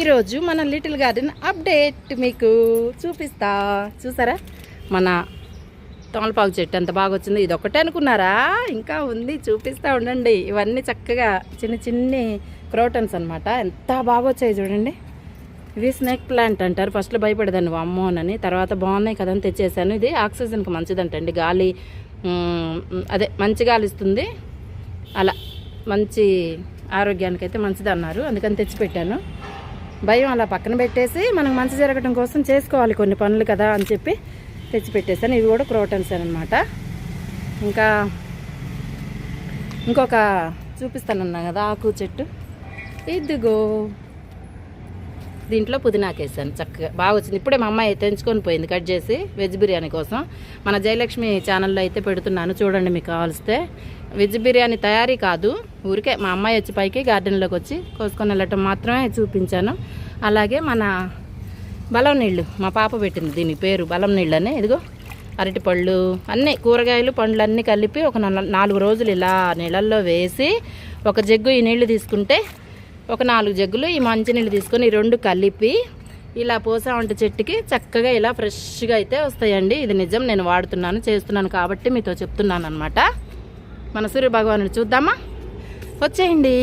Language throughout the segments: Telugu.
ఈరోజు మన లిటిల్ గార్డెన్ అప్డేట్ మీకు చూపిస్తా. చూసారా? మన తమలపాకు చెట్టు ఎంత బాగా వచ్చింది ఇది ఒకటే అనుకున్నారా? ఇంకా ఉంది చూపిస్తా ఉండండి. ఇవన్నీ చక్కగా చిన్న చిన్ని క్రోటన్స్ అనమాట ఎంత బాగా వచ్చాయి చూడండి. ఇవి స్నేక్ ప్లాంట్ అంటారు. ఫస్ట్లో భయపడేదాన్ని అమ్మోనని తర్వాత బాగున్నాయి కదా అని తెచ్చేసాను. ఇది ఆక్సిజన్కి మంచిదంటండి. గాలి అదే మంచి గాలి ఇస్తుంది. అలా మంచి ఆరోగ్యానికి అయితే మంచిది అన్నారు అందుకని తెచ్చిపెట్టాను. భయం అలా పక్కన పెట్టేసి మనకు మంచి జరగడం కోసం చేసుకోవాలి కొన్ని పనులు కదా అని చెప్పి తెచ్చిపెట్టేసాను ఇవి కూడా క్రోటన్స్ అనమాట ఇంకా ఇంకొక చూపిస్తానన్నా కదా ఆకు చెట్టు. ఇదిగో దీంట్లో పుదీనాకేసాను చక్కగా. బాగా వచ్చింది. ఇప్పుడే మా అమ్మాయి తెంచుకొని పోయింది కట్ చేసి వెజ్ బిర్యానీ కోసం. మన జయలక్ష్మి ఛానల్లో అయితే పెడుతున్నాను చూడండి మీకు కావాల్స్తే. వెజ్ బిర్యానీ తయారీ కాదు ఊరికే మా అమ్మాయి వచ్చి పైకి గార్డెన్లోకి వచ్చి కోసుకొని వెళ్ళటం మాత్రమే చూపించాను. అలాగే మన బలం నీళ్ళు మా పాప పెట్టింది దీని పేరు బలం నీళ్ళు అని ఇదిగో అరటి పళ్ళు అన్నీ కూరగాయలు పండ్లు అన్నీ కలిపి ఒక నాలుగు రోజులు ఇలా నీళ్ళల్లో వేసి ఒక జగ్గు ఈ నీళ్ళు తీసుకుంటే ఒక నాలుగు జగ్గులు ఈ మంచినీళ్ళు తీసుకొని ఈ రెండు కలిపి ఇలా పోసామంటే చెట్టుకి చక్కగా ఇలా ఫ్రెష్గా అయితే వస్తాయండి. ఇది నిజం నేను వాడుతున్నాను చేస్తున్నాను కాబట్టి మీతో చెప్తున్నాను అనమాట మన సూర్య భగవానుడు చూద్దామా? వచ్చేయండి.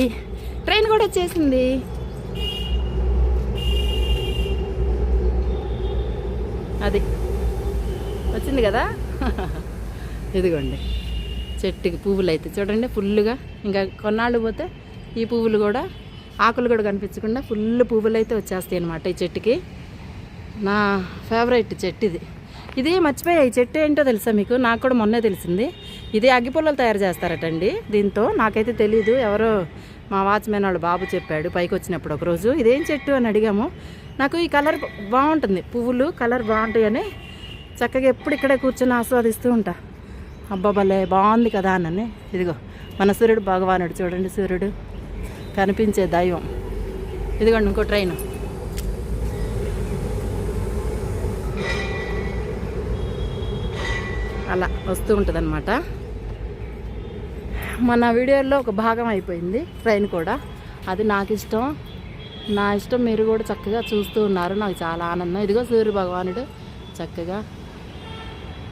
ట్రైన్ కూడా వచ్చేసింది. అది వచ్చింది కదా? ఇదిగోండి. చెట్టుకి పువ్వులు అయితే చూడండి ఫుల్గా ఇంకా కొన్నాళ్ళు పోతే ఈ పువ్వులు కూడా ఆకులు కూడా కనిపించకుండా ఫుల్ పువ్వులు అయితే వచ్చేస్తాయి అనమాట ఈ చెట్టుకి. నా ఫేవరెట్ చెట్టు ఇది. ఇది మర్చిపోయా ఈ చెట్టు ఏంటో తెలుసా మీకు? నాకు కూడా మొన్నే తెలిసింది. ఇది అగ్గిపుల్లలు తయారు చేస్తారటండి దీంతో. నాకైతే తెలియదు ఎవరో మా వాచ్మెన్ వాళ్ళ బాబు చెప్పాడు పైకి వచ్చినప్పుడు ఒకరోజు. ఇదేం చెట్టు అని అడిగాము. నాకు ఈ కలర్ బాగుంటుంది పువ్వులు కలర్ బాగుంటాయని చక్కగా ఎప్పుడు ఇక్కడే కూర్చొని ఆస్వాదిస్తూ ఉంటా. అబ్బా భలే బాగుంది కదా అని. ఇదిగో మన సూర్యుడు భగవానుడు చూడండి సూర్యుడు. కనిపించే దైవం. ఇదిగోండి ఇంకో ట్రైన్. అలా వస్తూ ఉంటుంది మన వీడియోలో ఒక భాగం అయిపోయింది ట్రైన్ కూడా. అది నాకు ఇష్టం నా ఇష్టం మీరు కూడా చక్కగా చూస్తూ ఉన్నారు. నాకు చాలా ఆనందం. ఇదిగో సూర్య భగవానుడు చక్కగా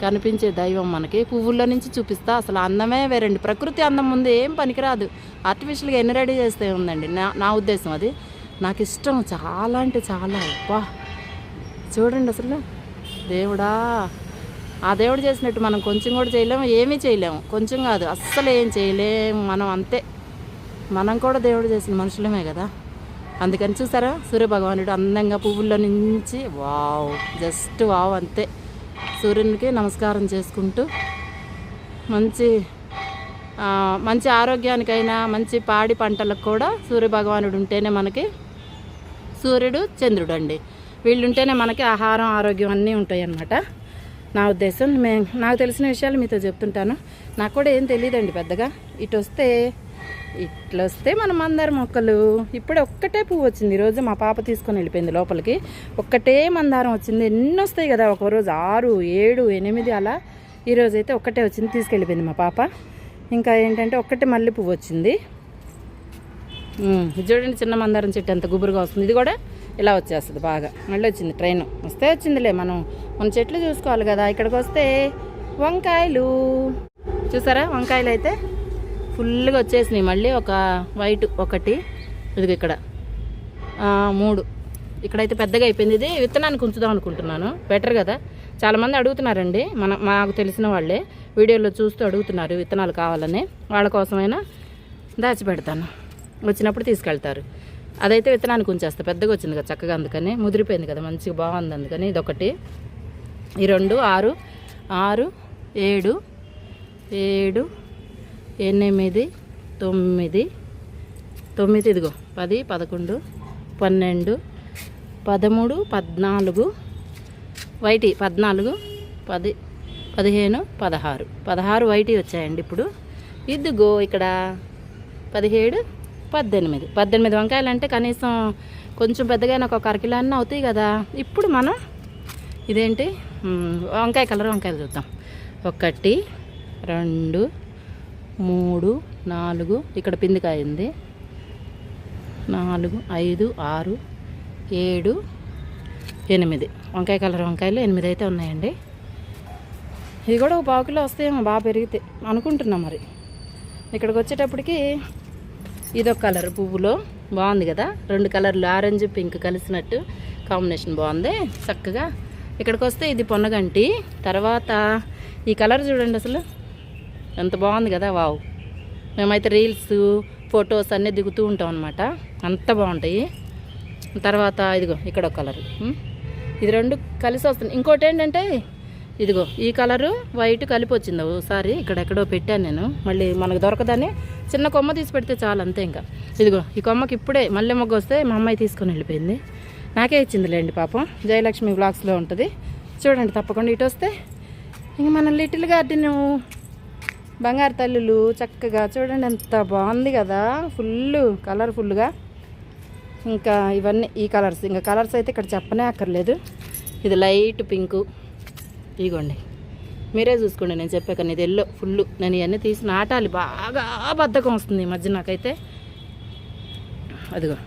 కనిపించే దైవం మనకి. పువ్వుల్లో నుంచి చూపిస్తా. అసలు అందమే వేరండి ప్రకృతి అందం ముందు ఏం పనికిరాదు. ఆర్టిఫిషియల్గా ఎన్ని రెడీ చేస్తే ఉందండి? నా నా ఉద్దేశం అది. నాకు ఇష్టం చాలా అంటే చాలా. అబ్బా! చూడండి అసలు. దేవుడా! ఆ దేవుడు చేసినట్టు మనం కొంచెం కూడా చేయలేము ఏమీ చేయలేము. కొంచెం కాదు అస్సలు ఏం చేయలేము మనం అంతే. మనం కూడా దేవుడు చేసిన మనుషులమే కదా. అందుకని చూసారా? సూర్య భగవానుడు అందంగా పువ్వుల్లో నుంచి వావ్! జస్ట్ వావ్ అంతే. సూర్యునికి నమస్కారం చేసుకుంటూ మంచి మంచి ఆరోగ్యానికైనా మంచి పాడి పంటలకు కూడా సూర్య భగవానుడు ఉంటేనే మనకి సూర్యుడు చంద్రుడు అండి వీళ్ళు ఉంటేనే మనకి ఆహారం ఆరోగ్యం అన్నీ ఉంటాయి అన్నమాట నా ఉద్దేశం మే నాకు తెలిసిన విషయాలు మీతో చెప్తుంటాను. నాకు కూడా ఏం తెలియదండి పెద్దగా. ఇటు వస్తే ఇట్లా వస్తే మన మందార మొక్కలు ఇప్పుడే ఒక్కటే పువ్వు వచ్చింది. ఈరోజు మా పాప తీసుకొని వెళ్ళిపోయింది లోపలికి. ఒక్కటే మందారం వచ్చింది. ఎన్ని వస్తాయి కదా? ఒక రోజు ఆరు ఏడు ఎనిమిది అలా ఈరోజు అయితే ఒక్కటే వచ్చింది. తీసుకెళ్ళిపోయింది మా పాప. ఇంకా ఏంటంటే ఒక్కటే మల్లె పువ్వు వచ్చింది. చూడండి చిన్న మందారం చెట్టు అంత గుబురుగా వస్తుంది. ఇది కూడా ఇలా వచ్చేస్తుంది బాగా. మళ్ళీ వచ్చింది ట్రైన్. వస్తే వచ్చిందిలే మనం. మన చెట్లు చూసుకోవాలి కదా. ఇక్కడికి వస్తే వంకాయలు. చూసారా? వంకాయలు అయితే ఫుల్గా వచ్చేసినాయి. మళ్ళీ ఒక వైట్ ఒకటి. ఇదిగో ఇక్కడ. మూడు. ఇక్కడైతే పెద్దగా అయిపోయింది. ఇది విత్తనానికి ఉంచుదాం అనుకుంటున్నాను. బెటర్ కదా. చాలామంది అడుగుతున్నారండి. మన మాకు తెలిసిన వాళ్ళే వీడియోలో చూస్తూ అడుగుతున్నారు విత్తనాలు కావాలని. వాళ్ళ కోసమైనా దాచిపెడతాను. వచ్చినప్పుడు తీసుకెళ్తారు. అదైతే విత్తనానికి ఉంచేస్తా. పెద్దగా వచ్చింది కదా చక్కగా అందుకని. ముదిరిపోయింది కదా. మంచిగా బాగుంది అందుకని. ఇదొకటి. ఈ రెండు ఆరు. ఆరు. ఏడు. ఏడు. ఎనిమిది తొమ్మిది తొమ్మిది ఇదిగో పది పదకొండు పన్నెండు పదమూడు పద్నాలుగు వైటి పద్నాలుగు పది పదిహేను పదహారు. పదహారు వైటి వచ్చాయండి ఇప్పుడు. ఇదిగో ఇక్కడ పదిహేడు పద్దెనిమిది. పద్దెనిమిది వంకాయలు అంటే కనీసం కొంచెం పెద్దగా ఒక అరకిలో అన్న అవుతాయి కదా. ఇప్పుడు మనం ఇదేంటి? వంకాయ కలర్ వంకాయలు చూద్దాం. ఒకటి రెండు మూడు నాలుగు ఇక్కడ పిందికాయ ఉంది. నాలుగు ఐదు ఆరు ఏడు ఎనిమిది. వంకాయ కలర్ వంకాయలు ఎనిమిది అయితే ఉన్నాయండి. ఇది కూడా ఒక పావు కిలో వస్తాయేమో బాగా పెరిగితే అనుకుంటున్నాం మరి. ఇక్కడికి వచ్చేటప్పటికి ఇదొక కలర్ పువ్వులో బాగుంది కదా? రెండు కలర్లు ఆరెంజ్ పింక్ కలిసినట్టు కాంబినేషన్ బాగుంది. చక్కగా ఇక్కడికి వస్తే ఇది పొన్నగంటి. తర్వాత ఈ కలర్ చూడండి అసలు. ఎంత బాగుంది కదా వావ్. మేమైతే రీల్స్ ఫొటోస్ అన్నీ దిగుతూ ఉంటాం అనమాట అంత బాగుంటాయి. తర్వాత ఇదిగో ఇక్కడ ఒక కలర్. ఇది రెండు కలిసి వస్తుంది. ఇంకోటి ఏంటంటే ఇదిగో ఈ కలరు వైట్ కలిపి వచ్చింది. ఒకసారి ఇక్కడెక్కడో పెట్టాను నేను. మళ్ళీ మనకు దొరకదని చిన్న కొమ్మ తీసి పెడితే చాలు అంతే ఇంకా. ఇదిగో ఈ కొమ్మకి ఇప్పుడే మళ్ళీ మొగ్గ వస్తే మా అమ్మాయి తీసుకొని వెళ్ళిపోయింది. నాకే ఇచ్చిందిలేండి పాపం. జయలక్ష్మి బ్లాగ్స్లో ఉంటుంది. చూడండి తప్పకుండా ఇటు వస్తే. ఇంక మన లిటిల్ గార్డెన్ బంగారు తల్లులు చక్కగా చూడండి ఎంత బాగుంది కదా. ఫుల్ కలర్ఫుల్గా ఇంకా ఇవన్నీ ఈ కలర్స్ ఇంకా కలర్స్ అయితే ఇక్కడ చెప్పనే అక్కర్లేదు. ఇది లైట్ పింకు ఇగోండి మీరే చూసుకోండి నేను చెప్పాక ఇది ఎల్లో ఫుల్ నేను ఇవన్నీ తీసి నాటాలి. బాగా బద్ధకం వస్తుంది ఈ మధ్య నాకైతే. అదిగో.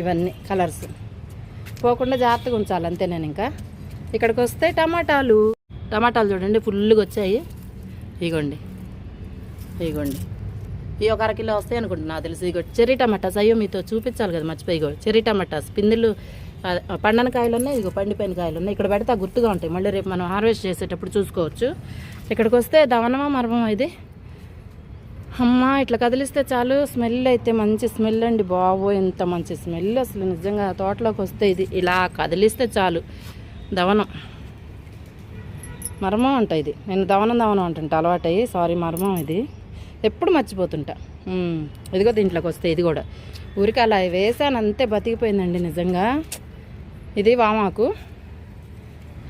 ఇవన్నీ కలర్స్ పోకుండా జాగ్రత్తగా ఉంచాలి అంతే నేను ఇంకా. ఇక్కడికి వస్తే టమాటాలు. టమాటాలు చూడండి ఫుల్గా వచ్చాయి. ఇగోండి. ఇగోండి. ఈ ఒక అరకిలో వస్తాయి అనుకుంటున్నా నాకు తెలిసి. ఇగో చెర్రీ టమాటాస్. అయ్యో మీతో చూపించాలి కదా మర్చిపోయి ఇగో. Cherry tomatoes. పిందులు ఆ, కాయలు ఉన్నాయి ఇగో పండిపోయిన కాయలు ఉన్నాయి. ఇక్కడ పెడితే గుర్తుగా ఉంటాయి. మళ్ళీ రేపు మనం హార్వెస్ట్ చేసేటప్పుడు చూసుకోవచ్చు. ఇక్కడికి వస్తే దవనమా మర్మం ఇది? అమ్మ ఇట్లా కదిలిస్తే చాలు. స్మెల్ అయితే మంచి స్మెల్ అండి బాబో. ఎంత మంచి స్మెల్. అసలు నిజంగా తోటలోకి వస్తే ఇది ఇలా కదిలిస్తే చాలు. దవనం. మర్మం అంట ఇది. నేను దవనం దవనం అంటుంటా అలవాటయ్యి సారీ మర్మం ఇది. ఎప్పుడు మర్చిపోతుంటా. ఇదిగో దీంట్లోకి వస్తే ఇది కూడా. ఊరికి అలా వేసాను అంతే బతికిపోయిందండి నిజంగా. ఇది వామాకు.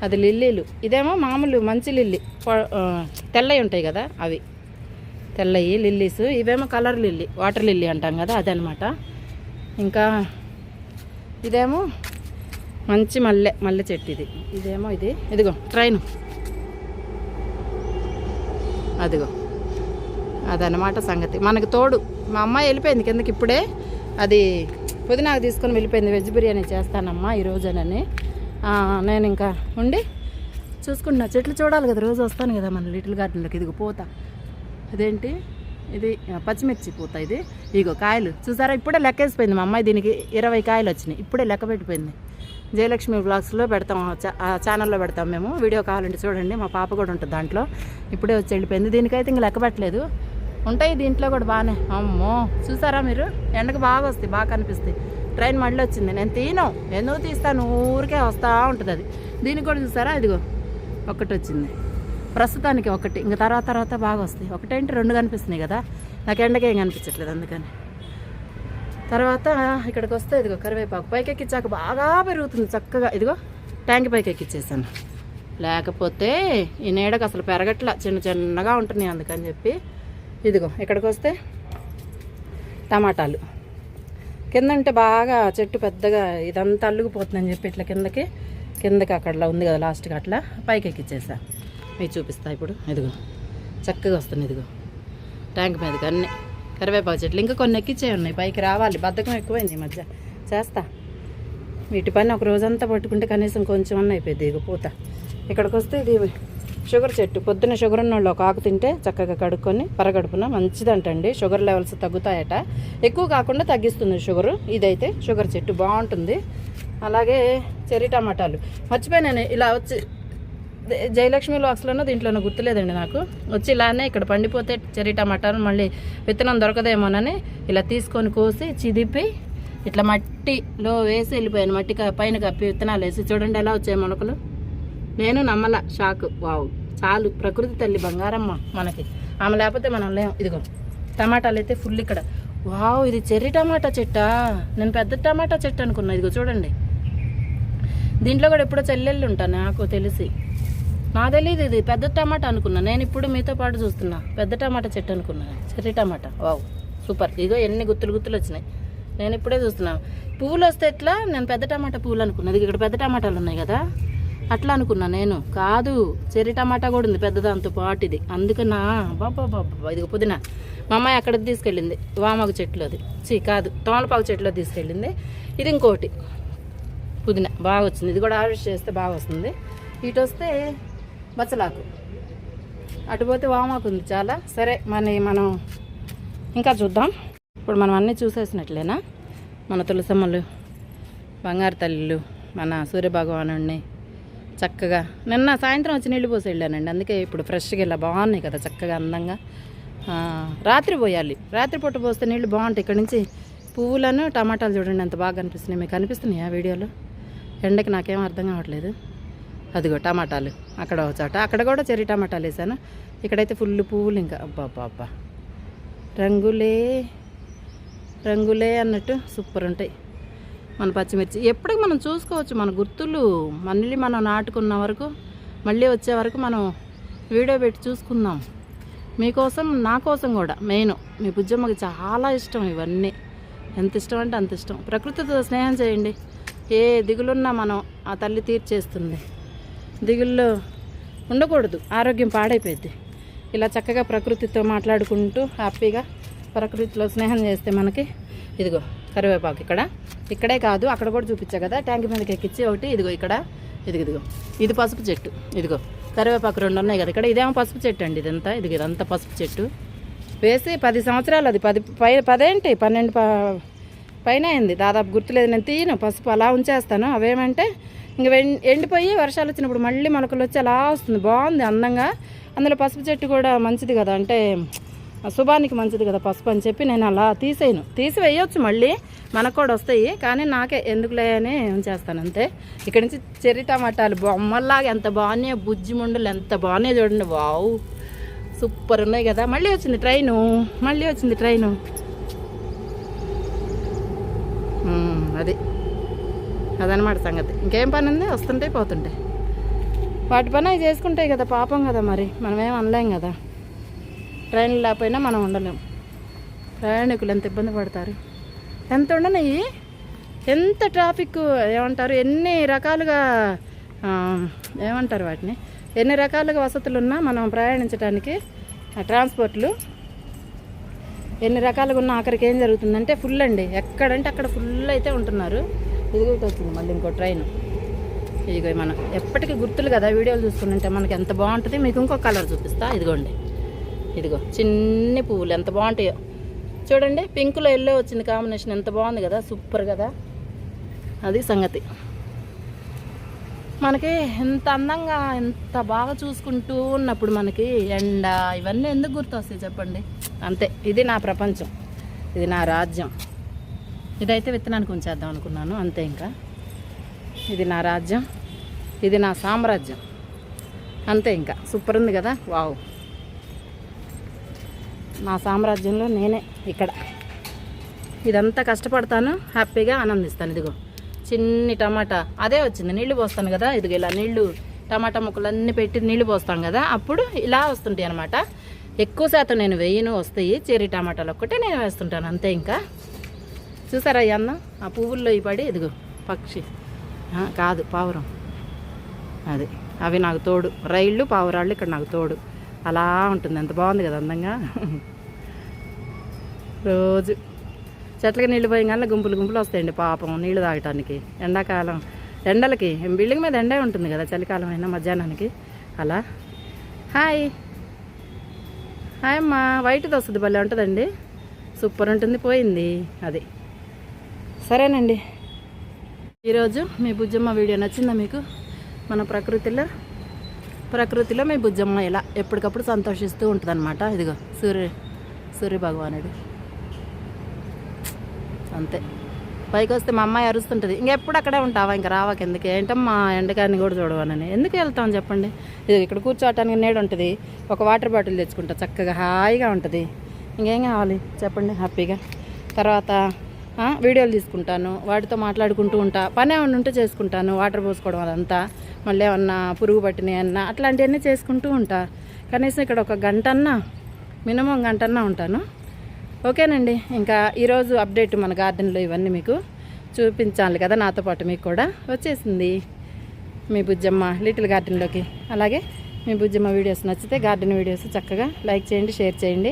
అది లిల్లీలు. ఇదేమో మామూలు మంచి లిల్లీ. తెల్లవి ఉంటాయి కదా అవి. తెల్లయి లిల్లీస్. ఇవేమో కలర్ లిల్లీ. వాటర్ లిల్లీ అంటాం కదా అదనమాట. ఇంకా ఇదేమో మంచి మల్లె మల్లె చెట్టు ఇది. ఇదేమో ఇది. ఇదిగో ట్రైన్. అదిగో. అదనమాట సంగతి. మనకి తోడు. మా అమ్మాయి వెళ్ళిపోయింది కిందకి ఇప్పుడే. అది పుదీనాకు తీసుకొని వెళ్ళిపోయింది. వెజ్ బిర్యానీ చేస్తానమ్మా ఈ రోజునని నేను ఇంకా ఉండి చూసుకుంటున్నా. చెట్లు చూడాలి కదా. రోజు వస్తాను కదా మన లిటిల్ గార్డెన్లోకి. ఇదిగో పోతా. అదేంటి? ఇది పచ్చిమిర్చి పూత ఇది. ఇగో కాయలు. చూసారా? ఇప్పుడే లెక్కేసిపోయింది మా అమ్మాయి. దీనికి ఇరవై కాయలు వచ్చినాయి. ఇప్పుడే లెక్క పెట్టిపోయింది. జయలక్ష్మి బ్లాగ్స్లో పెడతాం చా- ఛానల్లో పెడతాం మేము. వీడియో కావాలంటే చూడండి మా పాప కూడా ఉంటుంది దాంట్లో. ఇప్పుడే వచ్చి వెళ్ళిపోయింది. దీనికైతే ఇంక లెక్క పెట్టలేదు. ఉంటాయి దీంట్లో కూడా బాగానే. అమ్మో చూసారా మీరు? ఎండకు బాగా వస్తాయి బాగా కనిపిస్తాయి. ట్రైన్ మళ్ళీ వచ్చింది. నేను తీను ఎందుకు తీస్తాను? ఊరికే వస్తూ ఉంటుంది అది. దీనికి కూడా చూసారా? ఇదిగో ఒకటి వచ్చింది. ప్రస్తుతానికి ఒకటి. ఇంకా తర్వాత తర్వాత బాగా వస్తాయి. ఒకటేంటి? రెండు కనిపిస్తున్నాయి కదా. నాకు ఎండకేం కనిపించట్లేదు అందుకని. తర్వాత ఇక్కడికి వస్తే ఇదిగో కరివేపాకు. పైకి ఎక్కించాక బాగా పెరుగుతుంది చక్కగా. ఇదిగో ట్యాంక్ పైకి లేకపోతే ఈ నీడకు అసలు పెరగట్లా. చిన్న చిన్నగా ఉంటున్నాయి అందుకని చెప్పి. ఇదిగో ఇక్కడికి వస్తే టమాటాలు. కింద ఉంటే బాగా చెట్టు పెద్దగా ఇదంతా అల్లుకుపోతుందని చెప్పి ఇట్లా కిందకి కిందకి అక్కడ ఉంది కదా లాస్ట్కి అట్లా పైకి ఎక్కిచ్చేసా మీకు చూపిస్తా ఇప్పుడు. ఇదిగో చక్కగా వస్తుంది ఇదిగో. ట్యాంక్ మీదకి అన్నీ. కరివేపాకు చెట్లు ఇంకా కొన్ని ఎక్కిచ్చే ఉన్నాయి. పైకి రావాలి. బద్ధకం ఎక్కువైంది ఈ మధ్య. చేస్తా. వీటి పైన ఒక రోజంతా పట్టుకుంటే కనీసం కొంచెం అన్న అయిపోయింది ఇక పూత. ఇక్కడికి వస్తే ఇది షుగర్ చెట్టు. పొద్దున్న షుగర్ ఉన్న వాళ్ళు ఒక ఆకు తింటే చక్కగా కడుక్కొని పరగడుపున మంచిదంటండి. షుగర్ లెవెల్స్ తగ్గుతాయట. ఎక్కువ కాకుండా తగ్గిస్తుంది షుగర్. ఇదైతే షుగర్ చెట్టు. బాగుంటుంది. అలాగే చెర్రీ టమాటాలు. మర్చిపోయినాను ఇలా వచ్చి జయలక్ష్మి లాక్స్లోనో దీంట్లోనో గుర్తులేదండి నాకు. వచ్చి ఇలానే ఇక్కడ పండిపోతే చెర్రీ టమాటాలు మళ్ళీ విత్తనం దొరకదేమోనని ఇలా తీసుకొని కోసి చిదిపి ఇట్లా మట్టిలో వేసి వెళ్ళిపోయాను. మట్టి పైన కప్పి విత్తనాలు వేసి. చూడండి ఎలా వచ్చాయి మొలకలు. నేను నమ్మల షాక్. వావ్. చాలు. ప్రకృతి తల్లి బంగారమ్మ మనకి. ఆమె లేకపోతే మనం లేం. ఇదిగో టమాటాలు అయితే ఫుల్ ఇక్కడ. వావ్ ఇది చెర్రీ టమాటా చెట్టా? నేను పెద్ద టమాటా చెట్టు అనుకున్నా. ఇదిగో చూడండి. దీంట్లో కూడా ఎప్పుడో చెల్లెళ్ళు ఉంటాను నాకు తెలిసి. నా తెలియదు ఇది. పెద్ద టమాటా అనుకున్నా. నేను ఇప్పుడు మీతో పాటు చూస్తున్నా. పెద్ద టమాటా చెట్టు అనుకున్నా. Cherry tomato. వావ్. సూపర్. ఇగో ఎన్ని గుత్తులు గుత్తులు వచ్చినాయి. నేను ఇప్పుడే చూస్తున్నాను పువ్వులు వస్తే ఎట్లా? నేను పెద్ద టమాటా పువ్వులు అనుకున్నది ఇక్కడ పెద్ద టమాటాలు ఉన్నాయి కదా. అట్లా అనుకున్నా నేను. కాదు. చెర్రీ టమాటా కూడా ఉంది పెద్ద దాంతో పాటు ఇది. అందుకనా బాబా బాబా ఇది పుదీనా. మా అమ్మాయి అక్కడికి తీసుకెళ్ళింది. వామాకు చెట్లు అది చీ కాదు. తోమలపాకు చెట్లో తీసుకెళ్ళింది. ఇది ఇంకోటి. పుదీనా. బాగా వచ్చింది. ఇది కూడా ఆర్డర్ చేస్తే బాగా వస్తుంది. ఇటు వస్తే బచ్చలాకు అటు పోతే వామాకు ఉంది చాలా. సరే మన మనం ఇంకా చూద్దాం. ఇప్పుడు మనం అన్నీ చూసేసినట్లేనా? మన తులసమ్మలు బంగారు తల్లులు మన సూర్యభగవానుడిని చక్కగా. నిన్న సాయంత్రం వచ్చి నీళ్ళు పోసి వెళ్ళానండి. అందుకే ఇప్పుడు ఫ్రెష్గా ఇలా బాగున్నాయి కదా చక్కగా అందంగా. రాత్రి పోయాలి. రాత్రి పూట పోస్తే నీళ్ళు బాగుంటాయి. ఇక్కడ నుంచి పువ్వులను టమాటాలు చూడండి ఎంత బాగా కనిపిస్తున్నాయి మీకు కనిపిస్తున్నాయి ఆ వీడియోలో? ఎండకి నాకేం అర్థం కావట్లేదు. అదిగో టమాటాలు. అక్కడ ఒక చోట. అక్కడ కూడా చెర్రీ టమాటాలు వేసాను ఇక్కడైతే ఫుల్ పువ్వులు ఇంకా. అబ్బా అబ్బా అబ్బా. రంగులే రంగులే అన్నట్టు సూపర్ ఉంటాయి మన పచ్చిమిర్చి. ఎప్పటికి మనం చూసుకోవచ్చు మన గుర్తులు. మళ్ళీ మనం నాటుకున్న వరకు మళ్ళీ వచ్చే వరకు మనం వీడియో పెట్టి చూసుకుందాం. మీకోసం నా కోసం కూడా మెయిన్. మీ బుజ్జమ్మకి చాలా ఇష్టం ఇవన్నీ. ఎంత ఇష్టం అంటే అంత ఇష్టం. ప్రకృతితో స్నేహం చేయండి. ఏ దిగులున్నా మనం ఆ తల్లి తీర్చేస్తుంది. దిగుల్లో ఉండకూడదు. ఆరోగ్యం పాడైపోయింది ఇలా చక్కగా ప్రకృతితో మాట్లాడుకుంటూ హ్యాపీగా ప్రకృతిలో స్నేహం చేస్తే మనకి ఇదిగో కరివేపాకు ఇక్కడ. ఇక్కడే కాదు అక్కడ కూడా చూపించా కదా. ట్యాంక్ మీదకి ఎక్కించి ఒకటి ఇదిగో ఇక్కడ ఇదిగో ఇదిగో. ఇది పసుపు చెట్టు. ఇదిగో కరివేపాకు రెండు ఉన్నాయి కదా. ఇక్కడ ఇదేమో పసుపు చెట్టు అండి ఇదంతా. ఇదిగో ఇదంతా పసుపు చెట్టు. వేసి పది సంవత్సరాలు అది. పది పై పదేంటి? పన్నెండు ప పైన అయింది. దాదాపు గుర్తులేదు. నేను తీయను. పసుపు అలా ఉంచేస్తాను. అవేమంటే ఇంక ఎండిపోయి వర్షాలు వచ్చినప్పుడు మళ్ళీ మొలకలు వచ్చి అలా వస్తుంది. బాగుంది అందంగా. అందులో పసుపు చెట్టు కూడా మంచిది కదా. అంటే శుభానికి మంచిది కదా పసుపు అని చెప్పి నేను అలా తీసేయను. తీసి వేయొచ్చు మళ్ళీ. మనకు కూడా వస్తాయి. కానీ నాకే ఎందుకులే అని ఉంచేస్తాను అంతే. ఇక్కడి నుంచి చెర్రీ టమాటాలు బొమ్మల్లాగా ఎంత బాగున్నాయి బుజ్జి ముండలు ఎంత బాగున్నాయి చూడండి. వావ్! సూపర్ ఉన్నాయి కదా. మళ్ళీ వచ్చింది ట్రైను. మళ్ళీ వచ్చింది ట్రైను. అది. అదనమాట సంగతి. ఇంకేం పని ఉంది వస్తుంటే పోతుంటే. వాటి పని అవి చేసుకుంటాయి కదా పాపం కదా మరి. మనమేం అనలేం కదా. ట్రైన్లు లేకపోయినా మనం ఉండలేం. ప్రయాణికులు ఎంత ఇబ్బంది పడతారు? ఎంత ఉండనాయి ఎంత ట్రాఫిక్ ఏమంటారు? ఎన్ని రకాలుగా ఏమంటారు వాటిని? ఎన్ని రకాలుగా వసతులు ఉన్నా మనం ప్రయాణించడానికి ట్రాన్స్పోర్ట్లు ఎన్ని రకాలుగా ఉన్న ఆఖరికి ఏం జరుగుతుందంటే ఫుల్ అండి. ఎక్కడంటే అక్కడ ఫుల్ అయితే ఉంటున్నారు. ఇదిగో ఇటు వచ్చింది మళ్ళీ ఇంకో ట్రైన్ ఇదిగో మనం ఎప్పటికీ గుర్తులు కదా వీడియోలు చూసుకుంటే మనకి ఎంత బాగుంటుంది? మీకు ఇంకో కలర్ చూపిస్తా ఇదిగోండి. ఇదిగో చిన్ని పువ్వులు ఎంత బాగుంటాయో. చూడండి పింక్లో ఎల్లో వచ్చింది కాంబినేషన్ ఎంత బాగుంది కదా సూపర్ కదా. అది సంగతి. మనకి ఎంత అందంగా ఎంత బాగా చూసుకుంటూ ఉన్నప్పుడు మనకి ఎండ ఇవన్నీ ఎందుకు గుర్తొస్తాయి చెప్పండి? అంతే ఇది నా ప్రపంచం ఇది నా రాజ్యం. ఇదైతే విత్తనానికి ఉంచేద్దాం అనుకున్నాను. అంతే ఇంకా. ఇది నా రాజ్యం. ఇది నా సామ్రాజ్యం. అంతే ఇంకా. సూపర్ ఉంది కదా? వావ్. నా సామ్రాజ్యంలో నేనే ఇక్కడ. ఇదంతా కష్టపడతాను. హ్యాపీగా ఆనందిస్తాను. ఇదిగో. చిన్ని టమాటా. అదే వచ్చింది. నీళ్ళు పోస్తాను కదా? ఇదిగో ఇలా నీళ్ళు టమాటా ముక్కలన్నీ పెట్టి నీళ్ళు పోస్తాం కదా? అప్పుడు ఇలా వస్తుంటాయి అనమాట ఎక్కువ శాతం నేను వేయను వస్తాయి. చెర్రీ టమాటాలు ఒక్కటే నేను వేస్తుంటాను. అంతే ఇంకా. చూసారా అన్న అన్నం? ఆ పువ్వుల్లో ఈ పడి ఇదిగో పక్షి. కాదు పావురం. అది. అవి నాకు తోడు. రైళ్ళు పావురాళ్ళు ఇక్కడ నాకు తోడు. అలా ఉంటుంది. ఎంత బాగుంది కదా అందంగా. రోజు. చెట్లకి నీళ్ళు పోయగానే గుంపులు గుంపులు వస్తాయండి పాపం నీళ్ళు తాగటానికి. ఎండాకాలం. ఎండలకి బిల్డింగ్ మీద ఎండే ఉంటుంది కదా చలికాలం అయినా మధ్యాహ్నానికి. అలా. హాయ్. హాయ్ అమ్మా. వైట్ది వస్తుంది భలే ఉంటుందండి. సూపర్ ఉంటుంది. పోయింది. అది. సరేనండి. ఈరోజు మీ బుజ్జమ్మ వీడియో నచ్చిందా మీకు? మన ప్రకృతిలో ప్రకృతిలో మీ బుజ్జమ్మ ఇలా ఎప్పటికప్పుడు సంతోషిస్తూ ఉంటుందన్నమాట. ఇదిగో సూర్య సూర్య భగవానుడు. అంతే. పైకి వస్తే మా అమ్మాయి అరుస్తుంటుంది. ఇంకెప్పుడు అక్కడే ఉంటావా? ఇంకా రావా కిందకి? ఏంటమ్మా ఎండకాన్ని కూడా చూడవానని. ఎందుకు వెళ్తాం చెప్పండి? ఇది ఇక్కడ కూర్చోవటానికి నీడ ఉంటుంది. ఒక వాటర్ బాటిల్ తెచ్చుకుంటా. చక్కగా హాయిగా ఉంటుంది. ఇంకేం కావాలి? చెప్పండి హ్యాపీగా. తర్వాత వీడియోలు తీసుకుంటాను వాటితో మాట్లాడుకుంటూ ఉంటా పని ఏమన్నా ఉంటే చేసుకుంటాను వాటర్ పోసుకోవడం అదంతా మళ్ళీ ఏమన్నా పురుగు పట్టినాయన్నా అట్లాంటివన్నీ చేసుకుంటూ ఉంటా. కనీసం ఇక్కడ ఒక గంట అన్నా మినిమం గంట అన్నా ఉంటాను. ఓకేనండి ఇంకా ఈరోజు అప్డేట్ మన గార్డెన్లో ఇవన్నీ మీకు చూపించాలి కదా నాతో పాటు మీకు కూడా వచ్చేసింది. మీ బుజ్జమ్మ లిటిల్ గార్డెన్లోకి. అలాగే మీ బుజ్జమ్మ వీడియోస్ నచ్చితే గార్డెన్ వీడియోస్ చక్కగా లైక్ చేయండి షేర్ చేయండి.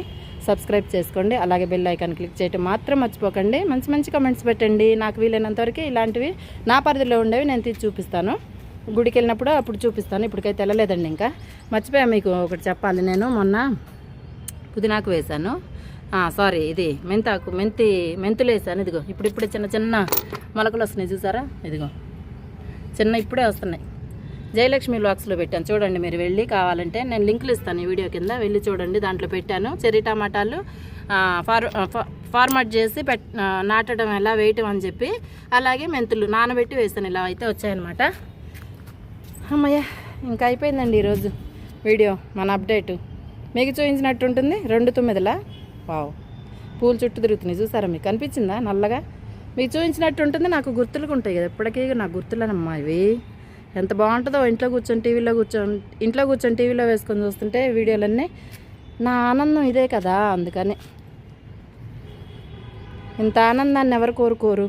సబ్స్క్రైబ్ చేసుకోండి. అలాగే బెల్ ఐకాన్ క్లిక్ చేయటం మాత్రం మర్చిపోకండి. మంచి మంచి కమెంట్స్ పెట్టండి. నాకు వీలైనంత వరకు ఇలాంటివి నా పరిధిలో ఉండేవి నేను తీసి చూపిస్తాను. గుడికి వెళ్ళినప్పుడు అప్పుడు చూపిస్తాను. ఇప్పటికైతే వెళ్ళలేదండి ఇంకా. మర్చిపోయా మీకు ఒకటి చెప్పాలి నేను. మొన్న పుదీనాకు వేశాను. సారీ ఇది మెంతాకు మెంతి మెంతులు వేసాను ఇదిగో ఇప్పుడు ఇప్పుడే చిన్న చిన్న మొలకలు వస్తున్నాయి చూసారా? ఇదిగో చిన్న ఇప్పుడే వస్తున్నాయి. జయలక్ష్మి బ్లాగ్స్లో పెట్టాను. చూడండి మీరు వెళ్ళి కావాలంటే నేను లింకులు ఇస్తాను ఈ వీడియో కింద. వెళ్ళి చూడండి దాంట్లో పెట్టాను. చెర్రీ టమాటాలు ఫార్ ఆ, ఫార్మాట్ చేసి పెట్ నాటడం ఎలా వేయటం అని చెప్పి అలాగే మెంతులు నానబెట్టి వేస్తాను. ఇలా అయితే వచ్చాయన్నమాట. అమ్మయ్య ఇంకా అయిపోయిందండి ఈరోజు వీడియో మన అప్డేటు. మీకు చూపించినట్టు ఉంటుంది రెండు తొమ్మిదిలా? వావ్. పూలు చుట్టూ తిరుగుతున్నాయి చూసారా మీకు? కనిపించిందా నల్లగా? మీకు చూపించినట్టు ఉంటుంది నాకు గుర్తులుగా ఉంటాయి కదా ఎప్పటికీ నాకు గుర్తులేనమ్మా ఇవి. ఎంత బాగుంటుందో ఇంట్లో కూర్చొని టీవీలో కూర్చొని ఇంట్లో కూర్చొని టీవీలో వేసుకొని చూస్తుంటే వీడియోలన్నీ నా ఆనందం ఇదే కదా అందుకని. ఇంత ఆనందాన్ని ఎవరు కోరుకోరు?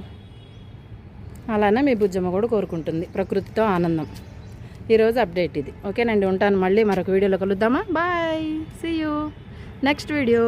అలానే మీ బుజ్జమ్మ కూడా కోరుకుంటుంది ప్రకృతితో ఆనందం. ఈరోజు అప్డేట్ ఇది. ఓకేనండి ఉంటాను మళ్ళీ మరొక వీడియోలో కలుద్దామా? Bye see you next video